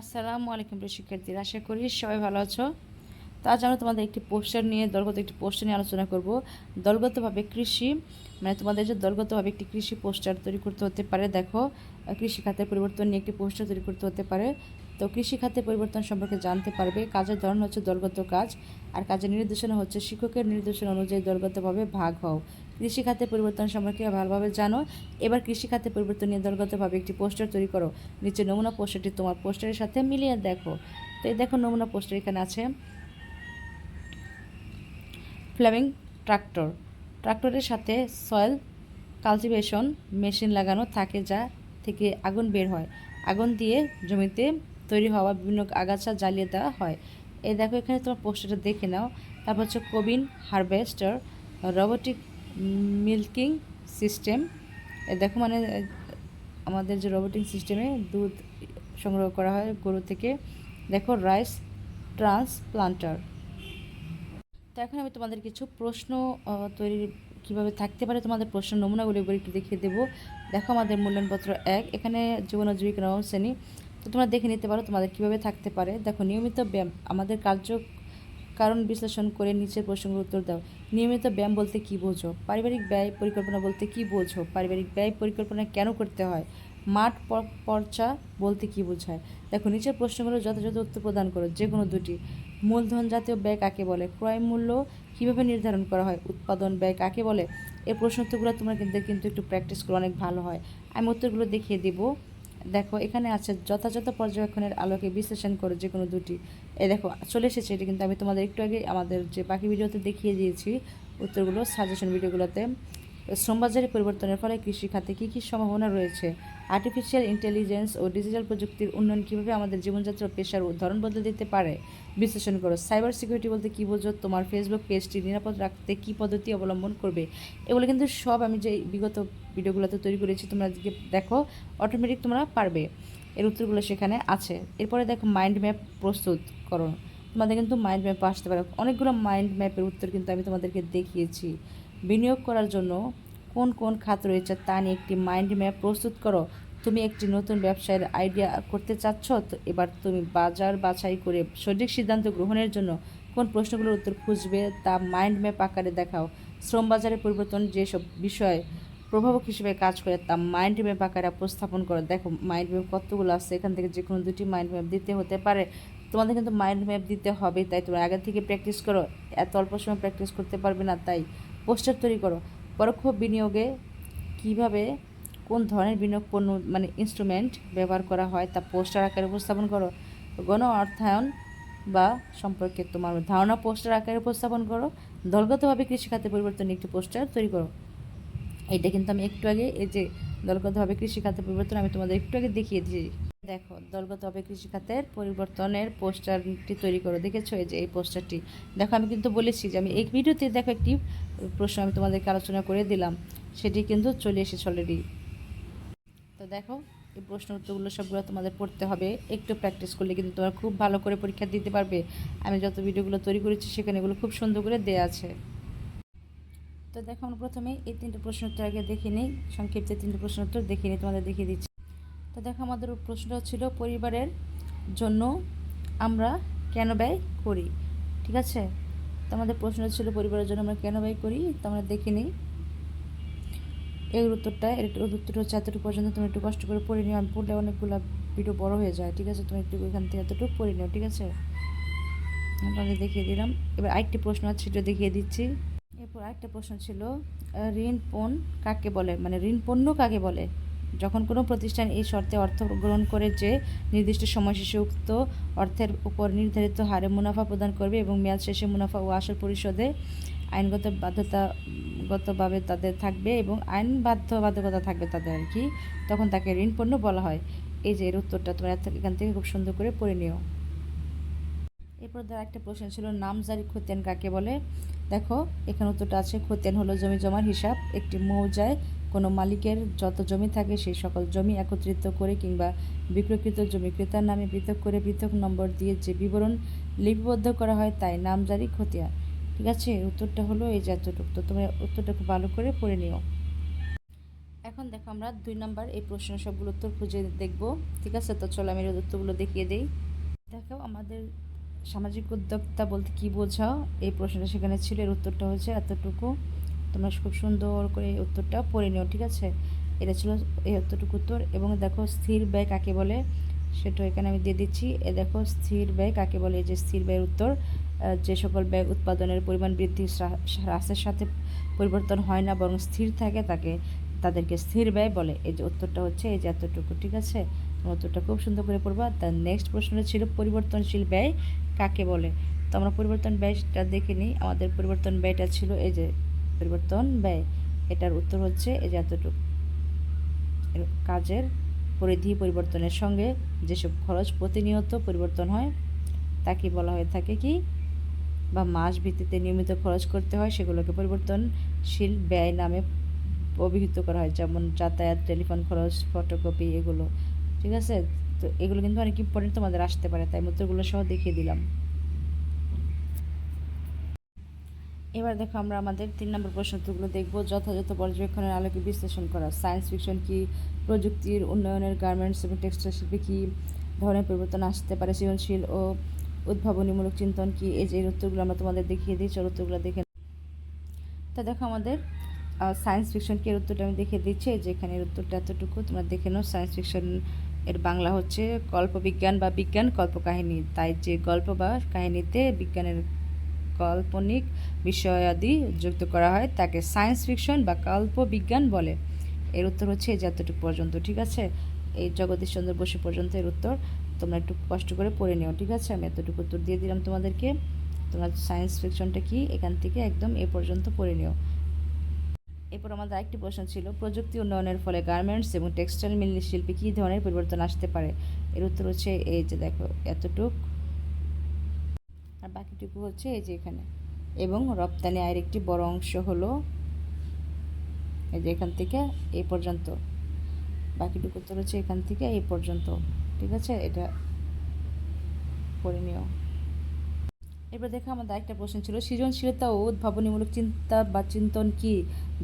আসসালামু আলাইকুম প্রিয় শিক্ষার্থীরা, আশা করি সবাই ভালো আছো। তো আমরা তোমাদের একটি পোস্টার নিয়ে, দলগত একটি পোস্টার নিয়ে আলোচনা করব। দলগতভাবে কৃষি মানে তোমাদের যে দলগতভাবে একটি কৃষি পোস্টার তৈরি করতে হতে পারে, দেখো, কৃষি খাতের পরিবর্তন নিয়ে একটি পোস্টার তৈরি করতে হতে পারে। তো কৃষি খাতে পরিবর্তন সম্পর্কে জানতে পারবে, কাজের ধরন হচ্ছে দলগত কাজ, আর কাজের নির্দেশনা হচ্ছে শিক্ষকের নির্দেশনা অনুযায়ী দলগতভাবে ভাগ হও। কৃষি খাতের পরিবর্তন সম্পর্কে ভালোভাবে জানো। এবার কৃষি খাতের পরিবর্তন নিয়ে দলগতভাবে একটি পোস্টার তৈরি করো। নিচে নমুনা পোস্টারটি তোমার পোস্টারের সাথে মিলিয়ে দেখো। তো এই দেখো নমুনা পোস্টার এখানে আছে। ফ্লেমিং ট্রাক্টর। ট্রাক্টরের সাথে সয়েল কালটিভেশন মেশিন লাগানো থাকে যা থেকে আগুন বের হয়। আগুন দিয়ে জমিতে তৈরি হওয়া বিভিন্ন আগাছা জ্বালিয়ে দেওয়া হয়। এই দেখো এখানে তোমার পোস্টারটা দেখে নাও। তারপর হচ্ছে combine harvester, robotic milking system. দেখো মানে আমাদের যে রোবোটিক সিস্টেমে দুধ সংগ্রহ করা হয় গরু থেকে। দেখো, রাইস ট্রান্সপ্লান্টার। তো এখন আমি তোমাদের কিছু প্রশ্ন তৈরি কীভাবে থাকতে পারে তোমাদের প্রশ্ন নমুনাগুলো একটু দেখিয়ে দেবো। দেখো, আমাদের মূল্যায়নপত্র এক, এখানে জীবন জীবিকা নবম শ্রেণি। তো তোমরা দেখে নিতে পারো তোমাদের কীভাবে থাকতে পারে। দেখো, নিয়মিত ব্যায়াম, আমাদের কার্য কারণ বিশ্লেষণ করে নিচের প্রশ্নগুলোর উত্তর দাও। নিয়মিত ব্যায়াম বলতে কী বোঝো? পারিবারিক ব্যয় পরিকল্পনা বলতে কী বোঝো? পারিবারিক ব্যয় পরিকল্পনা কেন করতে হয়? মাঠ পর্চা বলতে কী বোঝায়? দেখো, নিচের প্রশ্নগুলো যথাযথ উত্তর প্রদান করো, যে কোনো দুটি। মূলধন জাতীয় ব্যয় কাকে বলে? ক্রয় মূল্য কীভাবে নির্ধারণ করা হয়? উৎপাদন ব্যয় কাকে বলে? এই প্রশ্ন উত্তরগুলো তোমরা কিন্তু কিন্তু একটু প্র্যাকটিস করো অনেক ভালো হয়। আমি উত্তরগুলো দেখিয়ে দেবো। দেখো, এখানে আছে যথাযথ পর্যবেক্ষণের আলোকে বিশ্লেষণ করে যে কোনো দুটি। এ দেখো, চলে এসেছে, এটি কিন্তু আমি তোমাদের একটু আগে আমাদের যে বাকি ভিডিওতে দেখিয়ে দিয়েছি, উত্তরগুলো সাজেশন ভিডিওগুলোতে শ্রমবাজারে পরিবর্তনের ফলে কৃষি খাতে কী কী সম্ভাবনা রয়েছে? আর্টিফিশিয়াল ইন্টেলিজেন্স ও ডিজিটাল প্রযুক্তির উন্নয়ন কীভাবে আমাদের জীবনযাত্রা পেশার ধরন বদলে দিতে পারে? বিশ্লেষণ করো। সাইবার সিকিউরিটি বলতে কী বোঝো? তোমার ফেসবুক পেজটি নিরাপদ রাখতে কী পদ্ধতি অবলম্বন করবে? এগুলো কিন্তু সব আমি যে বিগত ভিডিওগুলোতে তৈরি করেছি, তোমরা দেখো অটোমেটিক তোমরা পারবে। এর উত্তরগুলো সেখানে আছে। এরপরে দেখো মাইন্ড ম্যাপ প্রস্তুত করো। তোমাদের কিন্তু মাইন্ড ম্যাপ আসতে পারে। অনেকগুলো মাইন্ড ম্যাপের উত্তর কিন্তু আমি তোমাদেরকে দেখিয়েছি। বিনিয়োগ করার জন্য কোন কোন খাত রয়েছে তা নিয়ে একটি মাইন্ড ম্যাপ প্রস্তুত করো। তুমি একটি নতুন ব্যবসায়ের আইডিয়া করতে চাচ্ছ, তো এবার তুমি বাজার বাছাই করে সঠিক সিদ্ধান্ত গ্রহণের জন্য কোন প্রশ্নগুলোর উত্তর খুঁজবে তা মাইন্ড ম্যাপ আকারে দেখাও। শ্রম বাজারের পরিবর্তন যেসব বিষয় প্রভাবক হিসেবে কাজ করে তা মাইন্ড ম্যাপ আকারে উপস্থাপন করো। দেখো মাইন্ড ম্যাপ কতগুলো আছে? এখান থেকে যে কোনো দুটি মাইন্ড ম্যাপ দিতে হতে পারে। তোমাদের কিন্তু মাইন্ড ম্যাপ দিতে হবে, তাই তোমরা আগে থেকে প্র্যাকটিস করো। এত অল্প সময় প্র্যাকটিস করতে পারবে না, তাই পোস্টার তৈরি করো। পরোক্ষ বিনিয়োগে কীভাবে, কোন ধরনের বিনিয়োগ পণ্য মানে ইনস্ট্রুমেন্ট ব্যবহার করা হয়, তা পোস্টার আকারে উপস্থাপন করো, গণ অর্থায়ন বা সম্পর্কে তোমার ধারণা পোস্টার আকারে উপস্থাপন করো, দলগতভাবে কৃষিখাতে পরিবর্তন একটি পোস্টার তৈরি করো। এটা কিন্তু আমি একটু আগে, এই যে দলগতভাবে কৃষিখাতে পরিবর্তন, আমি তোমাদের একটু আগে দেখিয়ে দিয়েছি। দেখো দলগতভাবে কৃষিখাতের পরিবর্তনের পোস্টারটি তৈরি করো। দেখেছ এই যে এই পোস্টারটি? দেখো, আমি কিন্তু বলেছি যে আমি এই ভিডিওতে দেখো একটি প্রশ্ন আমি তোমাদেরকে আলোচনা করে দিলাম। সেটি কিন্তু চলে এসেছে অলরেডি তো দেখো, এই প্রশ্ন উত্তরগুলো সবগুলো তোমাদের পড়তে হবে। একটু প্র্যাকটিস করলে কিন্তু তোমরা খুব ভালো করে পরীক্ষা দিতে পারবে। আমি যত ভিডিওগুলো তৈরি করেছি, সেখানে এগুলো খুব সুন্দর করে দেওয়া আছে। তো দেখো, আমরা প্রথমে এই তিনটে প্রশ্ন উত্তর আগে দেখে নিই। সংক্ষিপ্ত তিনটে প্রশ্ন উত্তর দেখে নিই, তোমাদের দেখিয়ে দিচ্ছি। তো দেখো আমাদের প্রশ্নটা ছিল পরিবারের জন্য আমরা কেন ব্যয় করি, ঠিক আছে? তো আমাদের প্রশ্নটা ছিল পরিবারের জন্য আমরা কেন ব্যয় করি, তো আমরা দেখে নিই। এর উত্তরটা এর উত্তরটা হচ্ছে এতটুকু পর্যন্ত তুমি একটু কষ্ট করে পড়ে নিও, আমি পড়লে অনেকগুলো ভিডিও বড় হয়ে যায়, ঠিক আছে? তুমি একটু এখান থেকে এতটুকু পড়ে নিও, ঠিক আছে? আপনাদের দেখিয়ে দিলাম। এবার আরেকটি প্রশ্ন আছে, সেটা দেখিয়ে দিচ্ছি। এরপর আরেকটা প্রশ্ন ছিল ঋণ পণ কাকে বলে? মানে ঋণ পণ্য কাকে বলে? যখন কোনো প্রতিষ্ঠান এই শর্তে অর্থ গ্রহণ করে যে নির্দিষ্ট সময় শেষে উক্ত অর্থের উপর নির্ধারিত হারে মুনাফা প্রদান করবে এবং মেয়াদ শেষে মুনাফা ও আসল পরিশোধে আইনগত বাধ্যতাগতভাবে তাদের থাকবে এবং আইন বাধ্যবাধকতা থাকবে তাদের আর কি, তখন তাকে ঋণ পণ্য বলা হয়। এই যে এর উত্তরটা তোমরা এখান থেকে খুব সুন্দর করে পড়ে নিও। এরপর তার একটা প্রশ্ন ছিল নামজারি খতিয়ান কাকে বলে? দেখো, এখানে উত্তরটা আছে, খতিয়ান হলো জমি জমার হিসাব। একটি মৌজায় কোনো মালিকের যত জমি থাকে, সেই সকল জমি একত্রিত করে কিংবা বিক্রয়কৃত জমি ক্রেতার নামে পৃথক করে পৃথক নম্বর দিয়ে যে বিবরণ লিপিবদ্ধ করা হয়, তাই নামজারি খতিয়ান। ঠিক আছে? উত্তরটা হলো এই যে তো তোমরা উত্তরটা খুব ভালো করে পড়ে নিও। এখন দেখো আমরা দুই নাম্বার এই প্রশ্ন সবগুলো উত্তর খুঁজে দেখব। ঠিক আছে? তো চলো আমি উত্তরগুলো দেখিয়ে দিই। দেখো, আমাদের সামাজিক উদ্যোক্তা বলতে কি বোঝাও? এই প্রশ্নটা সেখানে ছিল, এর উত্তরটা হচ্ছে এতটুকু। তোমরা খুব সুন্দর করে এই উত্তরটা পড়ে নিও, ঠিক আছে? এটা ছিল এই এতটুকু উত্তর। এবং দেখো, স্থির ব্যয় কাকে বলে? সেটা এখানে আমি দিয়ে দিচ্ছি। এ দেখো, স্থির ব্যয় কাকে বলে? যে স্থির ব্যয়ের উত্তর যে সকল ব্যয় উৎপাদনের পরিমাণ বৃদ্ধি হ্রাসের সাথে পরিবর্তন হয় না, বরং স্থির থাকে, তাকে, তাদেরকে স্থির ব্যয় বলে। এই যে উত্তরটা হচ্ছে এই যে এতটুকু, ঠিক আছে? উত্তরটা খুব সুন্দর করে পড়বা। তার নেক্সট প্রশ্নটা ছিল পরিবর্তনশীল ব্যয় কাকে বলে? তো আমরা পরিবর্তন ব্যয়টা দেখে নিই। আমাদের পরিবর্তন ব্যয়টা ছিল এই যে, পরিবর্তন ব্যয়। এটার উত্তর হচ্ছে এই যে এতটুকু। কাজের পরিধি পরিবর্তনের সঙ্গে যেসব খরচ প্রতিনিয়ত পরিবর্তন হয় তাকে বলা হয়ে থাকে কি? বা মাস ভিত্তিতে নিয়মিত খরচ করতে হয়, সেগুলোকে পরিবর্তনশীল ব্যয় নামে অভিহিত করা হয়। যেমন যাতায়াত, টেলিফোন খরচ, ফটোকপি, এগুলো। ঠিক আছে? তো এগুলো কিন্তু অনেক ইম্পর্টেন্ট তোমাদের আসতে পারে, তাই উত্তরগুলো সহ দেখিয়ে দিলাম। এবার দেখো আমরা আমাদের তিন নম্বর প্রশ্ন উত্তরগুলো দেখব। যথাযথ পর্যবেক্ষণের আলোকে বিশ্লেষণ করা। সায়েন্স ফিকশন কি? প্রযুক্তির উন্নয়নের গার্মেন্টস এবং টেক্সটাইল শিল্পে কী ধরনের পরিবর্তন আসতে পারে? সৃজনশীল ও উদ্ভাবনীমূলক চিন্তন কি? এই যে উত্তরগুলো আমরা তোমাদের দেখিয়ে দিই, চলো উত্তরগুলো দেখে তা দেখো আমাদের সায়েন্স ফিকশন কি এর উত্তরটা আমি দেখিয়ে দিচ্ছি। এই যে এখানে এর উত্তরটা এতটুকু, তোমরা দেখে নাও। সায়েন্স ফিকশন এর বাংলা হচ্ছে কল্পবিজ্ঞান বা বিজ্ঞান কল্পকাহিনী তাই যে গল্প বা কাহিনীতে বিজ্ঞানের কাল্পনিক বিষয়াদি যুক্ত করা হয়, তাকে সায়েন্স ফিকশন বা কল্পবিজ্ঞান বলে। এর উত্তর হচ্ছে এই যে এতটুকু পর্যন্ত, ঠিক আছে? এই জগদীশ চন্দ্র বসু পর্যন্ত এর উত্তর। তোমরা একটু কষ্ট করে পড়ে নিও, ঠিক আছে? আমি এতটুকু উত্তর দিয়ে দিলাম তোমাদেরকে। তোমরা সায়েন্স ফিকশনটা কি এখান থেকে একদম এ পর্যন্ত পড়ে নিও। এরপর আমাদের আরেকটি প্রশ্ন ছিল, প্রযুক্তি উন্নয়নের ফলে গার্মেন্টস এবং টেক্সটাইল মিল শিল্পে কী ধরনের পরিবর্তন আসতে পারে? এর উত্তর হচ্ছে এই যে দেখো, এতটুক। আর বাকিটুকু হচ্ছে এই যে এখানে। এবং রপ্তানি আয়ের একটি বড় অংশ হলো এই যে এখান থেকে এই পর্যন্ত। বাকিটুকু তো হচ্ছে এখান থেকে এই পর্যন্ত। ঠিক আছে? এটা করে নিও। এবার দেখো আমাদের একটা প্রশ্ন ছিল, সৃজনশীলতা ও উদ্ভাবনীমূলক চিন্তা বা চিন্তন কি?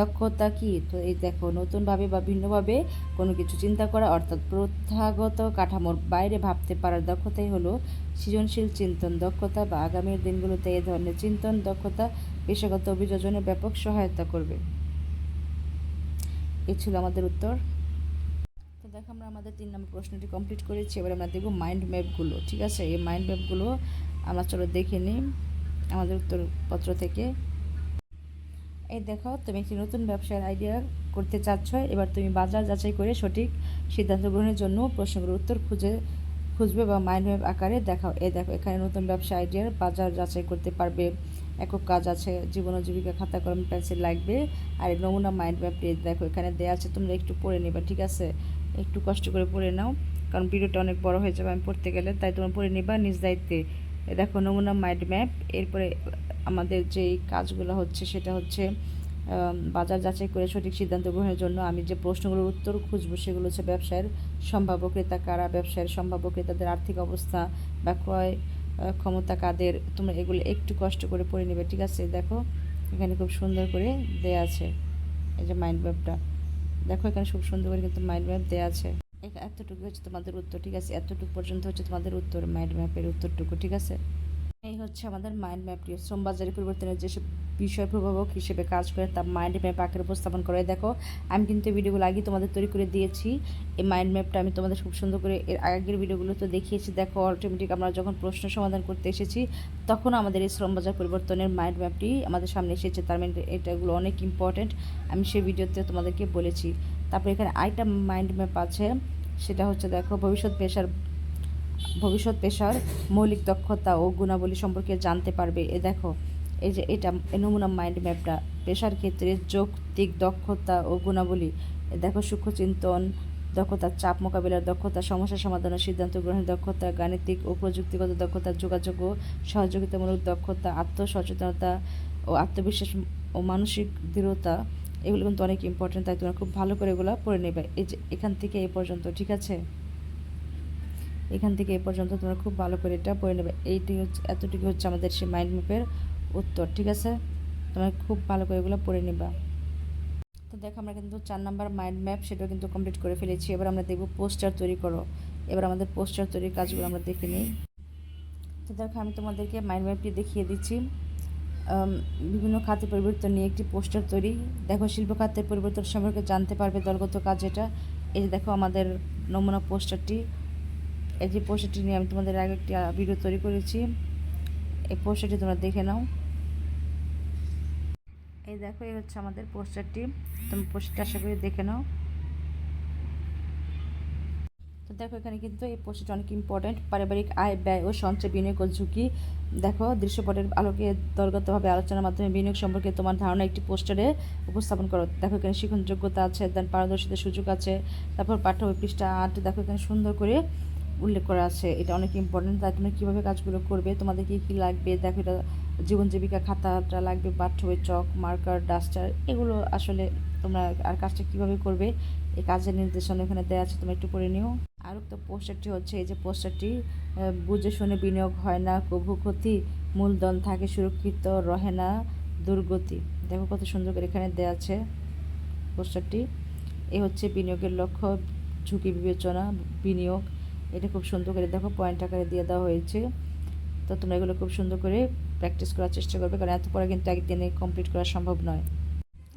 দক্ষতা কি? তো এই দেখো, নতুনভাবে বা ভিন্নভাবে কোনো কিছু চিন্তা করা অর্থাৎ প্রথাগত কাঠামোর বাইরে ভাবতে পারার দক্ষতাই হলো সৃজনশীল চিন্তন দক্ষতা বা আগামীর দিনগুলোতে এই ধরনের চিন্তন দক্ষতা পেশাগত অভিযোজনে ব্যাপক সহায়তা করবে। এ ছিল আমাদের উত্তর। তো দেখো আমরা আমাদের তিন নম্বর প্রশ্নটি কমপ্লিট করেছি, এবার আমরা দেখব মাইন্ড ম্যাপগুলো ঠিক আছে? এই মাইন্ড ম্যাপগুলো আমরা চলো দেখে নিই আমাদের উত্তরপত্র থেকে। এই দেখো, তুমি একটি নতুন ব্যবসার আইডিয়া করতে চাচ্ছ। এবার তুমি বাজার যাচাই করে সঠিক সিদ্ধান্ত গ্রহণের জন্য প্রশ্নগুলোর উত্তর খুঁজে খুঁজবে বা মাইন্ড ম্যাপ আকারে দেখাও। এই দেখো, এখানে নতুন ব্যবসা আইডিয়ার বাজার যাচাই করতে পারবে। একক কাজ আছে, জীবন জীবিকা খাতা, কলম, পেন্সিল লাগবে। আর নমুনা মাইন্ড ম্যাপটি দেখো, এখানে দেওয়া আছে, তোমরা একটু পড়ে নেবে, ঠিক আছে? একটু কষ্ট করে পড়ে নাও, কারণ ভিডিওটা অনেক বড় হয়ে যাবে, আমি পড়তে গেলে, তাই তোমরা পড়ে নিবা নিজ দায়িত্বে। এ দেখো নমুনা মাইন্ড ম্যাপ এরপরে আমাদের যেই কাজগুলো হচ্ছে, সেটা হচ্ছে বাজার যাচাই করে সঠিক সিদ্ধান্ত গ্রহণের জন্য আমি যে প্রশ্নগুলোর উত্তর খুঁজবো, সেগুলো হচ্ছে ব্যবসায়ের সম্ভাব্য ক্রেতা কারা, ব্যবসায়ের সম্ভাব্য ক্রেতাদের আর্থিক অবস্থা বা ক্রয় ক্ষমতা কাদের, তোমরা এগুলো একটু কষ্ট করে পড়ে নেবে, ঠিক আছে? দেখো, এখানে খুব সুন্দর করে দেয়া আছে, এই যে মাইন্ড ম্যাপটা দেখো, এখানে খুব সুন্দর করে কিন্তু মাইন্ড ম্যাপ দেওয়া আছে। এতটুকু হচ্ছে তোমাদের উত্তর, ঠিক আছে? এতটুকু পর্যন্ত হচ্ছে তোমাদের উত্তর মাইন্ড ম্যাপের উত্তরটুকু, ঠিক আছে? এই হচ্ছে আমাদের মাইন্ড ম্যাপটি শ্রম বাজারে পরিবর্তনের যেসব বিষয় প্রভাবক হিসেবে কাজ করে, তা মাইন্ড ম্যাপ আকারে উপস্থাপন করে, দেখো, আমি কিন্তু ভিডিওগুলো আগে তোমাদের তৈরি করে দিয়েছি। এই মাইন্ড ম্যাপটা আমি তোমাদের খুব সুন্দর করে এর আগের ভিডিওগুলো তো দেখিয়েছি। দেখো অটোমেটিক আমরা যখন প্রশ্ন সমাধান করতে এসেছি, তখন আমাদের এই শ্রম বাজার পরিবর্তনের মাইন্ড ম্যাপটি আমাদের সামনে এসেছে। তার মানে এটাগুলো অনেক ইম্পর্ট্যান্ট আমি সেই ভিডিওতে তোমাদেরকে বলেছি। তারপরে এখানে আরেকটা মাইন্ড ম্যাপ আছে। সেটা হচ্ছে দেখো, ভবিষ্যৎ পেশার ভবিষ্যৎ পেশার মৌলিক দক্ষতা ও গুণাবলী সম্পর্কে জানতে পারবে। এ দেখো, এই যে এটা নমুনা মাইন্ড ম্যাপটা পেশার ক্ষেত্রে যৌক্তিক দক্ষতা ও গুণাবলী। দেখো, সূক্ষ্ম চিন্তন, দক্ষতা, চাপ মোকাবিলার দক্ষতা, সমস্যা সমাধানের সিদ্ধান্ত গ্রহণের দক্ষতা, গাণিতিক ও প্রযুক্তিগত দক্ষতা, যোগাযোগ ও সহযোগিতামূলক দক্ষতা, আত্মসচেতনতা ও আত্মবিশ্বাস ও মানসিক দৃঢ়তা এগুলো কিন্তু অনেক ইম্পর্টেন্ট তাই তোমরা খুব ভালো করে এগুলো পড়ে নেবে। এই যে এখান থেকে এই পর্যন্ত, ঠিক আছে? এখান থেকে এই পর্যন্ত তোমরা খুব ভালো করে এটা পড়ে নেবে। এইটি হচ্ছে এতটুকু হচ্ছে আমাদের সেই মাইন্ড ম্যাপের উত্তর, ঠিক আছে? তোমরা খুব ভালো করে এগুলো পড়ে নেবা। তো দেখো, আমরা কিন্তু চার নাম্বার মাইন্ড ম্যাপ সেটাও কিন্তু কমপ্লিট করে ফেলেছি। এবার আমরা দেখব পোস্টার তৈরি করো। এবার আমাদের পোস্টার তৈরির কাজগুলো আমরা দেখে নিই। তো দেখো, আমি তোমাদেরকে মাইন্ড ম্যাপটি দেখিয়ে দিচ্ছি। বিভিন্ন খাতে পরিবর্তন নিয়ে একটি পোস্টার তৈরি। দেখো, শিল্প খাতের পরিবর্তন সম্পর্কে জানতে পারবে দলগত কাজ এটা। এই যে দেখো, আমাদের নমুনা পোস্টারটি। এই যে পোস্টারটি নিয়ে আমি তোমাদের আগে একটি ভিডিও তৈরি করেছি। এই পোস্টারটি তোমরা দেখে নাও। এই দেখো, এই হচ্ছে আমাদের পোস্টারটি। তুমি পোস্টারটি আশা করি দেখে নাও। তো দেখো, এখানে কিন্তু এই পোস্টারটা অনেক ইম্পর্ট্যান্ট পারিবারিক আয়, ব্যয় ও সঞ্চয় বিনিয়োগ ও ঝুঁকি। দেখো, দৃশ্যপটের আলোকে দলগতভাবে আলোচনার মাধ্যমে বিনিয়োগ সম্পর্কে তোমার ধারণা একটি পোস্টারে উপস্থাপন করো। দেখো, এখানে শিখন যোগ্যতা আছে দেন পারদর্শিতার সুযোগ আছে, তারপর পাঠ্য পৃষ্ঠা আট, দেখো, এখানে সুন্দর করে উল্লেখ করা আছে। এটা অনেক ইম্পর্টেন্ট তাই তুমি কীভাবে কাজগুলো করবে, তোমাদের কী কী লাগবে, দেখো, এটা জীবন জীবিকা খাতাটা লাগবে, পাঠ্য বই চক, মার্কার, ডাস্টার, এগুলো আসলে তোমরা আর কাজটা কীভাবে করবে, এই কাজের নির্দেশনা এখানে দেওয়া আছে, তোমরা একটু পড়ে নিও। আর একটা পোস্টারটি হচ্ছে, এই যে পোস্টারটি বুঝে শুনে বিনিয়োগ হয় না, কভু ক্ষতি, মূলধন থাকে, সুরক্ষিত, রহে না, দুর্গতি। দেখো কত সুন্দর করে এখানে দেওয়া আছে পোস্টারটি। এই হচ্ছে বিনিয়োগের লক্ষ্য, ঝুঁকি বিবেচনা, বিনিয়োগ। এটা খুব সুন্দর করে দেখো পয়েন্ট আকারে দিয়ে দেওয়া হয়েছে। তো তোমরা এগুলো খুব সুন্দর করে প্র্যাকটিস করার চেষ্টা করবে, কারণ এত পরে কিন্তু একদিনে কমপ্লিট করা সম্ভব নয়।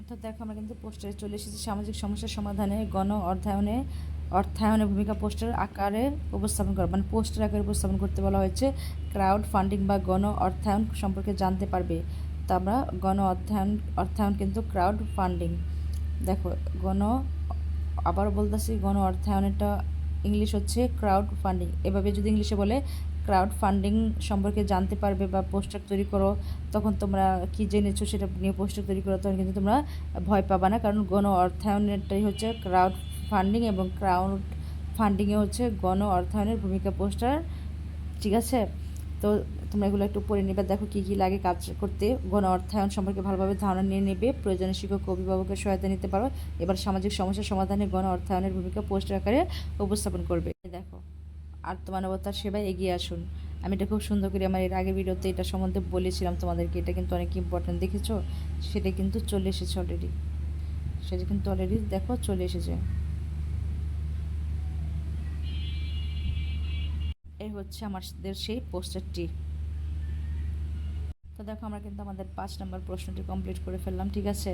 তো দেখো আমরা কিন্তু পোস্টারে চলে এসেছি, সামাজিক সমস্যার সমাধানে, গণ অর্থায়নে অর্থায়নের ভূমিকা পোস্টার আকারে উপস্থাপন করা মানে পোস্টার আকারে উপস্থাপন করতে বলা হয়েছে ক্রাউড ফান্ডিং বা গণ অর্থায়ন সম্পর্কে জানতে পারবে। তো আমরা গণ অর্থায়ন অর্থায়ন কিন্তু ক্রাউড ফান্ডিং দেখো, গণ, আবারও বলতেছি, গণ অর্থায়নেরটা ইংলিশ হচ্ছে ক্রাউড ফান্ডিং এভাবে যদি ইংলিশে বলে ক্রাউড ফান্ডিং সম্পর্কে জানতে পারবে বা পোস্টার তৈরি করো, তখন তোমরা কি জেনেছো সেটা নিয়ে পোস্টার তৈরি করো, তখন কিন্তু তোমরা ভয় পাবা না। কারণ গণ অর্থায়নেরটাই হচ্ছে ক্রাউড ফান্ডিং এবং ক্রাউড ফান্ডিংয়ে হচ্ছে গণ অর্থায়নের ভূমিকা পোস্টার ঠিক আছে? তো তোমরা এগুলো একটু পড়ে নেবে, দেখো কী কী লাগে কাজ করতে। গণ অর্থায়ন সম্পর্কে ভালোভাবে ধারণা নিয়ে নেবে, প্রয়োজনে শিক্ষক অভিভাবকের সহায়তা নিতে পারো। এবার সামাজিক সমস্যার সমাধানে গণ অর্থায়নের ভূমিকা পোস্টার আকারে উপস্থাপন করবে। দেখো, আত্মমানবতার সেবায় এগিয়ে আসুন। আমি এটা খুব সুন্দর করে আমার এর আগের ভিডিওতে এটা সম্বন্ধে বলেছিলাম তোমাদেরকে, এটা কিন্তু অনেক ইম্পর্টেন্ট দেখেছ? সেটা কিন্তু চলে এসেছে অলরেডি সেটা কিন্তু অলরেডি দেখো, চলে এসেছে। এই হচ্ছে আমাদের সেই পোস্টারটি। তো দেখো, আমরা কিন্তু আমাদের পাঁচ নম্বর প্রশ্নটি কমপ্লিট করে ফেললাম, ঠিক আছে?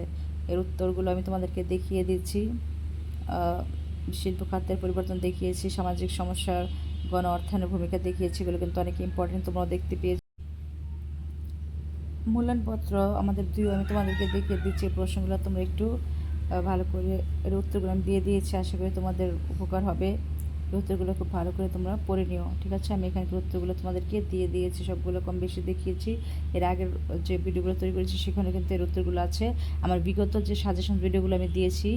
এর উত্তরগুলো আমি তোমাদেরকে দেখিয়ে দিচ্ছি। শিল্প খাতের পরিবর্তন দেখিয়েছি, সামাজিক সমস্যার গণ অর্থায়নের ভূমিকা দেখিয়েছি, এগুলো কিন্তু অনেক ইম্পর্টেন্ট তোমরা দেখতে পেয়েছ মূল্যায়নপত্র, আমাদের দুই আমি তোমাদেরকে দেখিয়ে দিচ্ছি প্রশ্নগুলো তোমরা একটু ভালো করে, এর উত্তরগুলো আমি দিয়ে দিয়েছি, আশা করি তোমাদের উপকার হবে। উত্তরগুলো খুব ভালো করে তোমরা পড়ে নিও, ঠিক আছে? আমি এখানে উত্তরগুলো তোমাদেরকে দিয়ে দিয়েছি, সবগুলো কম বেশি দেখিয়েছি। এর আগের যে ভিডিওগুলো তৈরি করেছি সেখানে কিন্তু এর উত্তরগুলো আছে। আমার বিগত যে সাজেশন ভিডিওগুলো আমি দিয়েছি,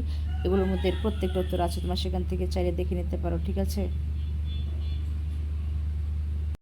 এগুলোর মধ্যে প্রত্যেকটা উত্তর আছে, তোমরা সেখান থেকে চাইলে দেখে নিতে পারো, ঠিক আছে?